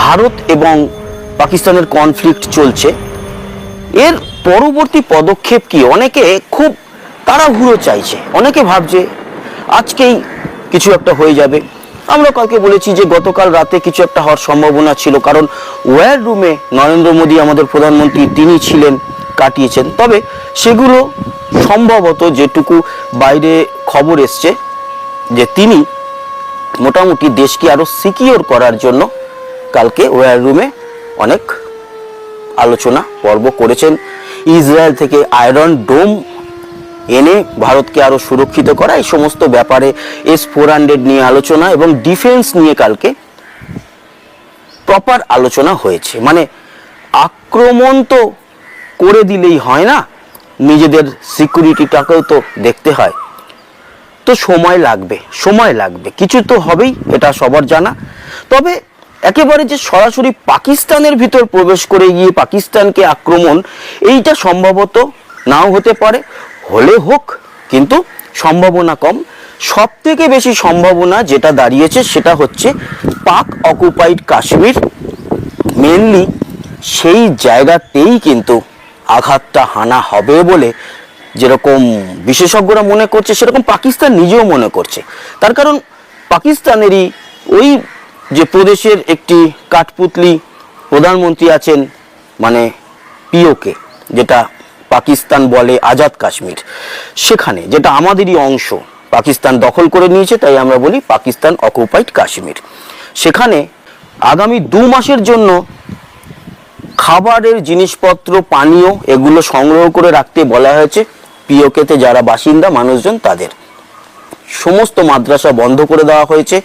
ভারত এবং পাকিস্তানের কনফ্লিক্ট চলছে, এর পরবর্তী পদক্ষেপ কি? অনেকে খুব তাড়াহুড়ো চাইছে। অনেকে ভাবছে, আজকেই কিছু একটা হয়ে যাবে। আমরা কালকে বলেছি যে গতকাল রাতে কিছু একটা হওয়ার সম্ভাবনা ছিল, কারণ ওয়ার রুমে নরেন্দ্র মোদী, আমাদের প্রধানমন্ত্রী, তিনি ছিলেন, কাটিয়েছেন। তবে সেগুলো সম্ভবত যেটুকু বাইরে খবর এসছে, যে তিনি মোটামুটি দেশকে আরও সিকিওর করার জন্য কালকে ওয়ার রুমে অনেক আলোচনা, পর্ব করেছেন। ইসরায়েল থেকে আয়রন ডোম এনে ভারতকে আরও সুরক্ষিত করা, এই সমস্ত ব্যাপারে এস ফোর হান্ড্রেড নিয়ে আলোচনা এবং ডিফেন্স নিয়ে কালকে প্রপার আলোচনা হয়েছে। মানে আক্রমণ তো করে দিলেই হয় না, নিজেদের সিকিউরিটিটাকেও তো দেখতে হয়। তো সময় লাগবে সময় লাগবে। কিছু তো হবেই, এটা সবার জানা। তবে একেবারে যে সরাসরি পাকিস্তানের ভিতর প্রবেশ করে গিয়ে পাকিস্তানকে আক্রমণ, এইটা সম্ভবত নাও হতে পারে, হলে হোক, কিন্তু সম্ভাবনা কম। সব থেকে বেশি সম্ভাবনা যেটা দাঁড়িয়েছে সেটা হচ্ছে পাক অকুপাইড কাশ্মীর। মেনলি সেই জায়গাতেই কিন্তু আঘাতটা হানা হবে বলে যেরকম বিশেষজ্ঞরা মনে করছে, সেরকম পাকিস্তান নিজেও মনে করছে। তার কারণ পাকিস্তানেরই ওই যে প্রদেশের একটি কাঠপুতলি প্রধানমন্ত্রী আছেন মানে পিওকে, যেটা পাকিস্তান বলে আজাদ কাশ্মীর। সেখানে যেটা আমাদেরই অংশ, পাকিস্তান দখল করে নিয়েছে, তাই আমরা বলি পাকিস্তান অকুপাইড কাশ্মীর। সেখানে আগামী দু মাসের জন্য খাবারের জিনিসপত্র, পানীয় এগুলো সংগ্রহ করে রাখতে বলা হয়েছে। পিওকেতে যারা বাসিন্দা, মানুষজন তাদের। সমস্ত মাদ্রাসা বন্ধ করে দেওয়া হয়েছে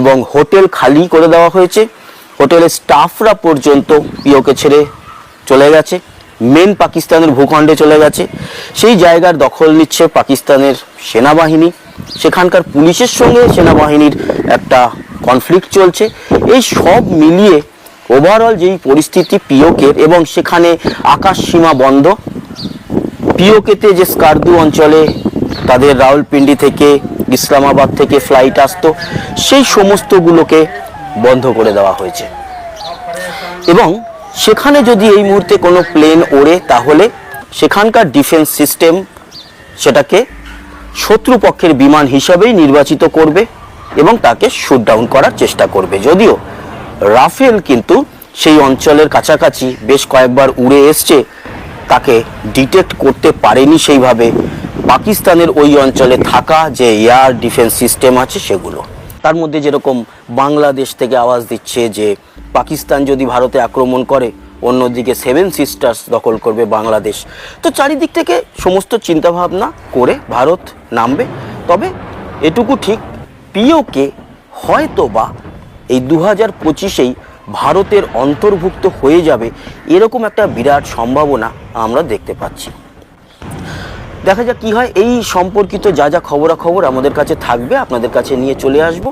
এবং হোটেল খালি করে দেওয়া হয়েছে। হোটেলের স্টাফরা পর্যন্ত পিওকে ছেড়ে চলে গেছে। মেন পাকিস্তানের ভূখণ্ডে চলে গেছে। সেই জায়গার দখল নিচ্ছে পাকিস্তানের সেনাবাহিনী। সেখানকার পুলিশের সঙ্গে সেনাবাহিনীর একটা কনফ্লিক্ট চলছে। এই সব মিলিয়ে ওভারঅল যেই পরিস্থিতি পিওকের এবং সেখানে আকাশ সীমা বন্ধ, পিওকেতে যে স্কারদু অঞ্চলে তাদের রাউলপিন্ডি থেকে ইসলামাবাদ থেকে ফ্লাইট আসতো, সেই সমস্তগুলোকে বন্ধ করে দেওয়া হয়েছে। এবং সেখানে যদি এই মুহূর্তে কোনো প্লেন ওড়ে, তাহলে সেখানকার ডিফেন্স সিস্টেম সেটাকে শত্রুপক্ষের বিমান হিসাবেই নির্বাচিত করবে এবং তাকে শুট ডাউন করার চেষ্টা করবে। যদিও রাফেল কিন্তু সেই অঞ্চলের কাছাকাছি বেশ কয়েকবার উড়ে এসছে, তাকে ডিটেক্ট করতে পারেনি সেইভাবে। পাকিস্তানের ওই অঞ্চলে থাকা যে এয়ার ডিফেন্স সিস্টেম আছে সেগুলো। তার মধ্যে যেরকম বাংলাদেশ থেকে আওয়াজ দিচ্ছে যে পাকিস্তান যদি ভারতে আক্রমণ করে, অন্যদিকে সেভেন সিস্টার্স দখল করবে বাংলাদেশ। তো চারিদিক থেকে সমস্ত চিন্তাভাবনা করে ভারত নামবে। তবে এটুকু ঠিক, পিওকে হয়তো বা এই দু হাজার পঁচিশেই ভারতের অন্তর্ভুক্ত হয়ে যাবে, এরকম একটা বিরাট সম্ভাবনা আমরা দেখতে পাচ্ছি। দেখা যাক কি হয়। এই সম্পর্কিত যা যা খবরাখবর আমাদের কাছে থাকবে, আপনাদের কাছে নিয়ে চলে আসব।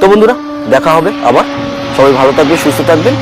তো বন্ধুরা, দেখা হবে আবার। সবাই ভালো থাকবে সুস্থ থাকবেন।